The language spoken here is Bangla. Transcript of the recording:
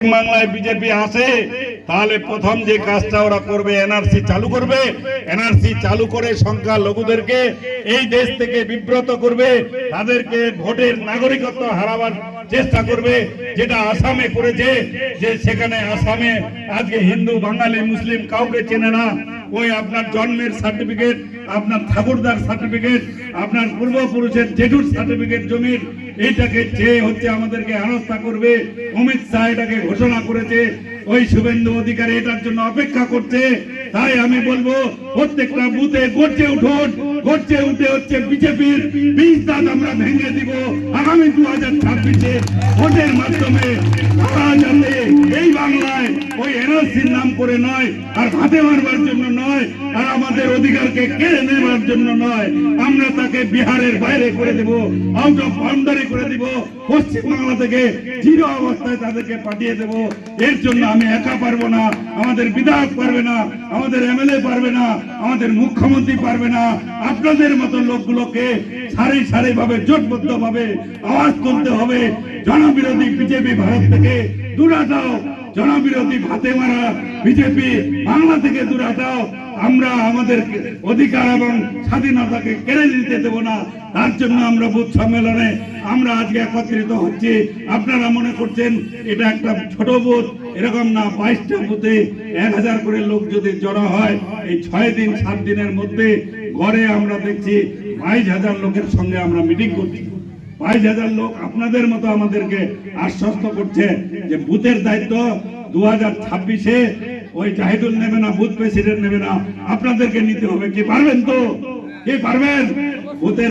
বাংলায় বিজেপি আসে তাহলে প্রথম যে কাজটা ওরা করবে এনআরসি চালু করবে। এনআরসি চালু করে সংখ্যা লঘুদেরকে এই দেশ থেকে বিব্রত করবে, তাদেরকে ভোটের নাগরিকত্ব হারাবার চেষ্টা করবে, যেটা আসামে করেছে, যে সেখানে আসামে আজকে হিন্দু, বাঙালি, মুসলিম কাউকে চেনে না। ওই আপনার জন্মের সার্টিফিকেট আপনার ঠাকুরদার সার্টিফিকেট আপনার পূর্বপুরুষের জেঠুর সার্টিফিকেট জমির, এইটাকে চেয়ে হচ্ছে আমাদেরকে হেনস্থা করবে, অমিত শাহ এটাকে ঘোষণা করেছে, ওই শুভেন্দু অধিকারী এটার জন্য অপেক্ষা করছে। তাই আমি বলব, প্রত্যেকটা বুথে গর্জে উঠুন, গর্জে উঠে হচ্ছে বিজেপির বীজ দাঁত আমরা ভেঙে দিব। আগামী দু হাজার ছাব্বিশে ভোটের মাধ্যমে এই বাংলায় ওই নাম করে নয়, আর হাতে মারবার জন্য নয়, আর আমাদের অধিকারকে কেড়ে নেবার জন্য নয়। আমরা তাকে বিহারের বাইরে করে দেব আউট অফ বাউন্ডারি করে দিব পশ্চিম বাংলা থেকে জিরো অবস্থায় তাদেরকে পাঠিয়ে দেব। এর জন্য আমি একা পারব না, আমাদের বিধায়ক পারবে না, আমাদের এমএলএ পারবে না, আমাদের মুখ্যমন্ত্রী পারবে না। আপনাদের মতো লোকগুলোকে সারি সারি ভাবে জোটবদ্ধ ভাবে আওয়াজ তুলতে হবে। জনবিরোধী বিজেপি ভারত থেকে দূরাটাও জনবিরোধী ভাতে মারা বিজেপি বাংলা থেকে দূরাটাও আমরা আমাদের অধিকার এবং স্বাধীনতাকে কেড়ে নিতে দেব না। তার জন্য আমরা বুথ সম্মেলনে আমরা আজকে একত্রিত হচ্ছি। আপনারা মনে করছেন এটা একটা ছোট বুথ, এরকম না, বাইশটা বুথে এক হাজার করে লোক যদি জড়ো হয়, এই ছয় দিন, সাত দিনের মধ্যে ঘরে আমরা দেখছি বাইশ হাজার লোকের সঙ্গে আমরা মিটিং করছি। বাইশ হাজার লোক আপনাদের মতো আমাদেরকে আশ্বস্ত করছে যে বুথের দায়িত্ব দু হাজার ছাব্বিশে ওই জাহিদুল নেবে না, বুথ প্রেসিডেন্ট নেবে না। আপনাদেরকে নিতে হবে। কি পারবেন তো? কি পারবেন? বুথের